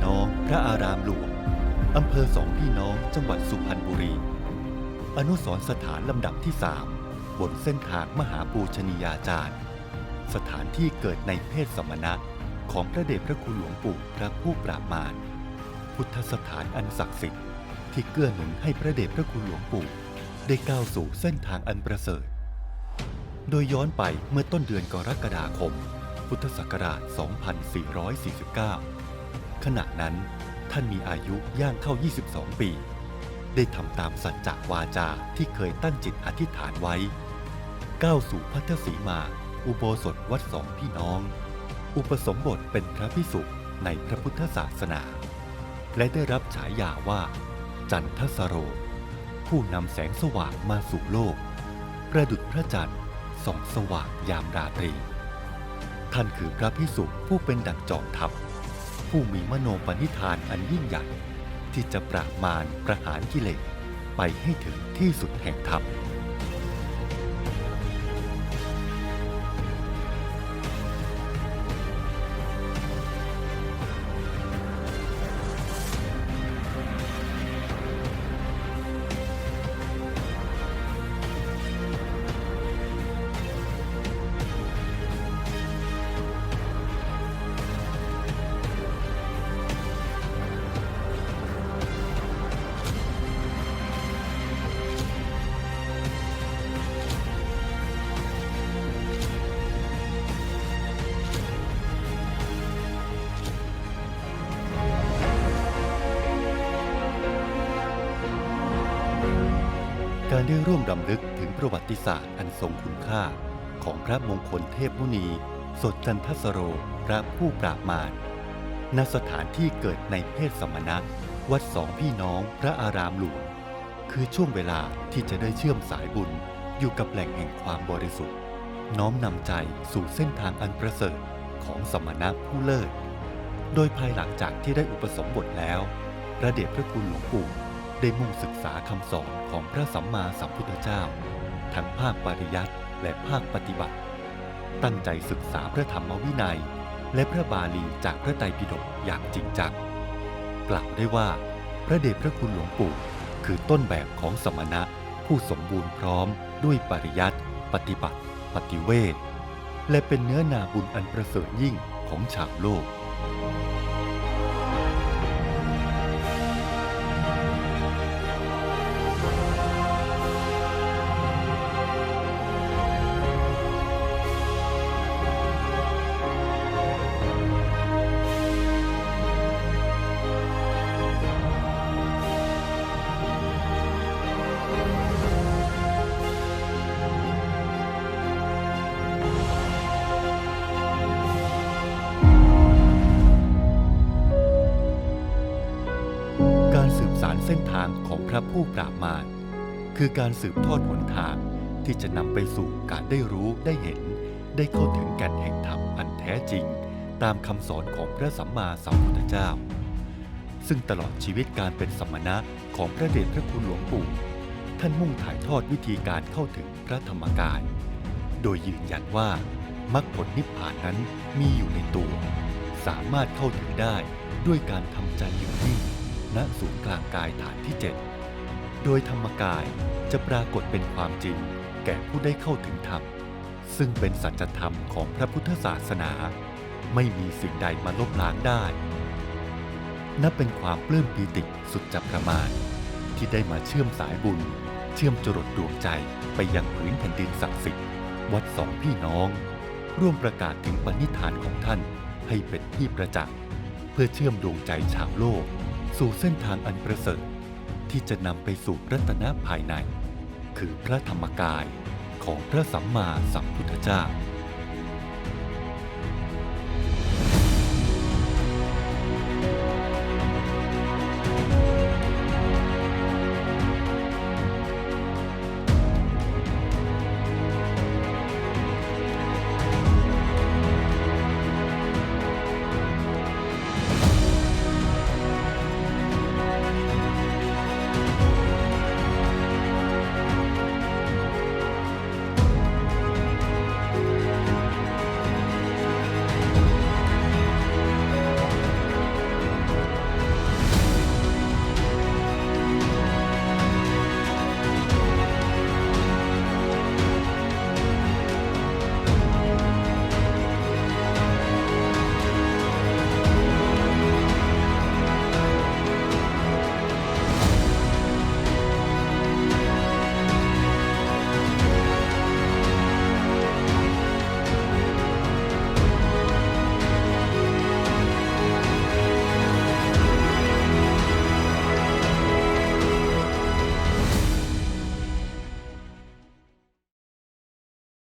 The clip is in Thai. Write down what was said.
วัดสองพี่น้องพระอารามหลวง อำเภอสองพี่น้องจังหวัดสุพรรณบุรี อนุสรณ์สถานลำดับที่สามบนเส้นทางมหาปูชนียาจารย์ สถานที่เกิดในเพศสมณะของพระเดชพระคุณหลวงปู่พระผู้ปราบมารพุทธสถานอันศักดิ์สิทธิ์ที่เกื้อหนุนให้พระเดชพระคุณหลวงปู่ได้ก้าวสู่เส้นทางอันประเสริฐ โดยย้อนไปเมื่อต้นเดือนกรกฎาคม พุทธศักราช 2449 ขณะนั้นท่านมีอายุย่างเข้า 22 ปี ได้ทำตามสัจจะวาจาที่เคยตั้งจิตอธิษฐานไว้ ก้าวสู่พัทธสีมา อุโบสถวัดสองพี่น้อง อุปสมบทเป็นพระพิสุในพระพุทธศาสนา และได้รับฉายาว่า จันทสโร ผู้นำแสงสว่างมาสู่โลก ประดุจพระจันทร์ส่องสว่างยามราตรี ท่านคือพระพิสุผู้เป็นดั่งจอมทัพ ผู้มีมโนปณิธานอันยิ่งใหญ่ ที่จะปราบมารประหารกิเลสไปให้ถึงที่สุดแห่งธรรม การได้ร่วมรำลึกถึงประวัติศาสตร์อันทรงคุณค่า ของพระมงคลเทพมุนี สดจันทสโร พระผู้ปราบมารณสถานที่เกิดในเพศสมณะ วัดสองพี่น้องพระอารามหลวง คือช่วงเวลาที่จะได้เชื่อมสายบุญอยู่กับแหล่งแห่งความบริสุทธิ์ น้อมนำใจสู่เส้นทางอันประเสริฐของสมณะผู้เลิศ โดยภายหลังจากที่ได้อุปสมบทแล้ว พระเดชพระคุณหลวงปู่ ได้มุ่งศึกษาคำสอนของพระสัมมาสัมพุทธเจ้า ทั้งภาคปริยัติและภาคปฏิบัติ ตั้งใจศึกษาพระธรรมวินัย และพระบาลีจากพระไตรปิฎกอย่างจริงจังกล่าวได้ว่า พระเดชพระคุณหลวงปู่คือต้นแบบของสมณะผู้สมบูรณ์พร้อม ด้วยปริยัติปฏิบัติ ปฏิเวทและเป็นเนื้อนาบุญอันประเสริฐยิ่งของชาวโลก เส้นทางของพระผู้ปราบมารคือการสืบทอดหนทางที่จะนำไปสู่การได้รู้ได้เห็น ได้เข้าถึงแก่นแห่งธรรมอันแท้จริง ตามคำสอนของพระสัมมาสัมพุทธเจ้า ซึ่งตลอดชีวิตการเป็นสมณะของพระเดชพระคุณหลวงปู่ ท่านมุ่งถ่ายทอดวิธีการเข้าถึงพระธรรมกาย โดยยืนยันว่ามรรคผลนิพพานนั้นมีอยู่ในตัว สามารถเข้าถึงได้ด้วยการทำใจอยู่นิ่ง ณศูนย์กลางกายฐานที่ 7 โดยธรรมกายจะปรากฏเป็นความจริง แก่ผู้ได้เข้าถึงธรรม ซึ่งเป็นสัจธรรมของพระพุทธศาสนา ไม่มีสิ่งใดมาลบล้างได้ นับเป็นความปลื้มปีติสุดจับประมาณ ที่ได้มาเชื่อมสายบุญ เชื่อมจรดดวงใจไปยังผืนแผ่นดินศักดิ์สิทธิ์วัดสองพี่น้อง ร่วมประกาศถึงปณิธานของท่านให้เป็นที่ประจักษ์เพื่อเชื่อมดวงใจชาวโลก สู่เส้นทางอันประเสริฐที่จะนำไปสู่รัตนะภายใน คือพระธรรมกายของพระสัมมาสัมพุทธเจ้า